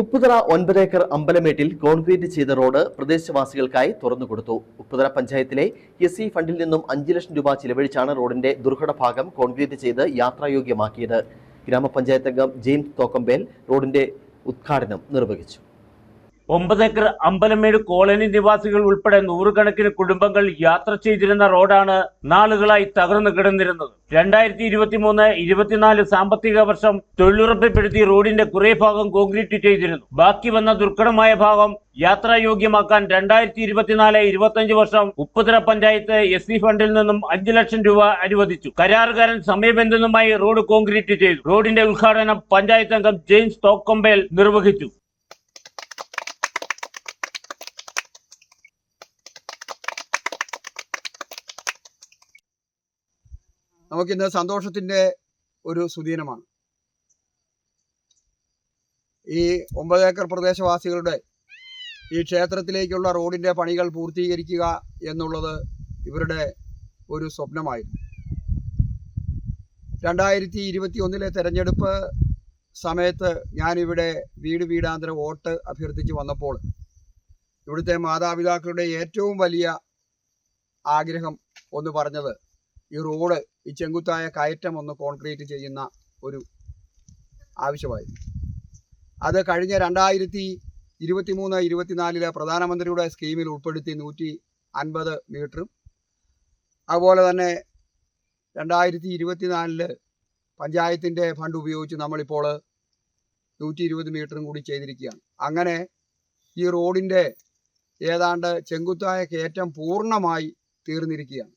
ഉപ്പുതറ ഒൻപത് ഏക്കർ അമ്പലമേട്ടിൽ കോൺക്രീറ്റ് ചെയ്ത റോഡ് പ്രദേശവാസികൾക്കായി തുറന്നുകൊടുത്തു ഉപ്പുതറ പഞ്ചായത്തിലെ എസ് ഫണ്ടിൽ നിന്നും അഞ്ച് ലക്ഷം രൂപ ചിലവഴിച്ചാണ് റോഡിന്റെ ദുർഘട ഭാഗം കോൺക്രീറ്റ് ചെയ്ത് യാത്രായോഗ്യമാക്കിയത്. ഗ്രാമപഞ്ചായത്ത് അംഗം ജെയിംസ് തോക്കമ്പേൽ റോഡിന്റെ ഉദ്ഘാടനം നിർവഹിച്ചു. ഒമ്പത് ഏക്കർ അമ്പലമേട് കോളനി നിവാസികൾ ഉൾപ്പെടെ നൂറുകണക്കിന് കുടുംബങ്ങൾ യാത്ര ചെയ്തിരുന്ന റോഡാണ് നാളുകളായി തകർന്നു കിടന്നിരുന്നത്. രണ്ടായിരത്തി ഇരുപത്തി മൂന്ന് ഇരുപത്തിനാല് സാമ്പത്തിക വർഷം തൊഴിലുറപ്പിപ്പെടുത്തി റോഡിന്റെ കുറെ ഭാഗം കോൺക്രീറ്റ് ചെയ്തിരുന്നു. ബാക്കി വന്ന ദുർഘടമായ ഭാഗം യാത്രായോഗ്യമാക്കാൻ രണ്ടായിരത്തി ഇരുപത്തിനാല് ഇരുപത്തഞ്ച് വർഷം ഉപ്പുതര പഞ്ചായത്ത് എസ് സി ഫണ്ടിൽ നിന്നും അഞ്ചു ലക്ഷം രൂപ അനുവദിച്ചു. കരാറുകാരൻ സമയബന്ധിതമായി റോഡ് കോൺക്രീറ്റ് ചെയ്തു. റോഡിന്റെ ഉദ്ഘാടനം പഞ്ചായത്ത് അംഗം ജെയിംസ് തോക്കമ്പേൽ നിർവഹിച്ചു. നമുക്കിന്ന് സന്തോഷത്തിന്റെ ഒരു സുദീനമാണ്. ഈ ഒമ്പത് ഏക്കർ പ്രദേശവാസികളുടെ ഈ ക്ഷേത്രത്തിലേക്കുള്ള റോഡിന്റെ പണികൾ പൂർത്തീകരിക്കുക എന്നുള്ളത് ഇവരുടെ ഒരു സ്വപ്നമായിരുന്നു. രണ്ടായിരത്തി ഇരുപത്തി ഒന്നിലെ തെരഞ്ഞെടുപ്പ് സമയത്ത് ഞാനിവിടെ വീട് വീടാന്തര വോട്ട് അഭ്യർത്ഥിച്ച് വന്നപ്പോൾ ഇവിടുത്തെ മാതാപിതാക്കളുടെ ഏറ്റവും വലിയ ആഗ്രഹം ഒന്ന് പറഞ്ഞത് ഈ റോഡ് ഈ ചെങ്കുത്തായ കയറ്റം ഒന്ന് കോൺക്രീറ്റ് ചെയ്യുന്ന ഒരു ആവശ്യമായിരുന്നു. അത് കഴിഞ്ഞ രണ്ടായിരത്തി ഇരുപത്തി മൂന്ന് ഇരുപത്തിനാലിലെ പ്രധാനമന്ത്രിയുടെ സ്കീമിൽ ഉൾപ്പെടുത്തി നൂറ്റി അൻപത് മീറ്ററും അതുപോലെ തന്നെ രണ്ടായിരത്തി ഇരുപത്തിനാലിൽ പഞ്ചായത്തിന്റെ ഫണ്ട് ഉപയോഗിച്ച് നമ്മളിപ്പോൾ നൂറ്റി ഇരുപത് മീറ്ററും കൂടി ചെയ്തിരിക്കുകയാണ്. അങ്ങനെ ഈ റോഡിന്റെ ഏതാണ്ട് ചെങ്കുത്തായ കയറ്റം പൂർണമായി തീർന്നിരിക്കുകയാണ്.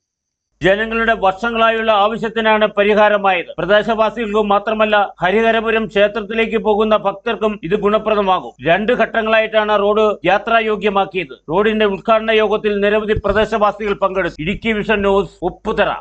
ജനങ്ങളുടെ വർഷങ്ങളായുള്ള ആവശ്യത്തിനാണ് പരിഹാരമായത്. പ്രദേശവാസികൾക്കും മാത്രമല്ല ഹരിഹരപുരം ക്ഷേത്രത്തിലേക്ക് പോകുന്ന ഭക്തർക്കും ഇത് ഗുണപ്രദമാകും. രണ്ട് ഘട്ടങ്ങളായിട്ടാണ് റോഡ് യാത്രായോഗ്യമാക്കിയത്. റോഡിന്റെ ഉദ്ഘാടന യോഗത്തിൽ നിരവധി പ്രദേശവാസികൾ പങ്കെടുത്തു. Idukki vision news Upputhara.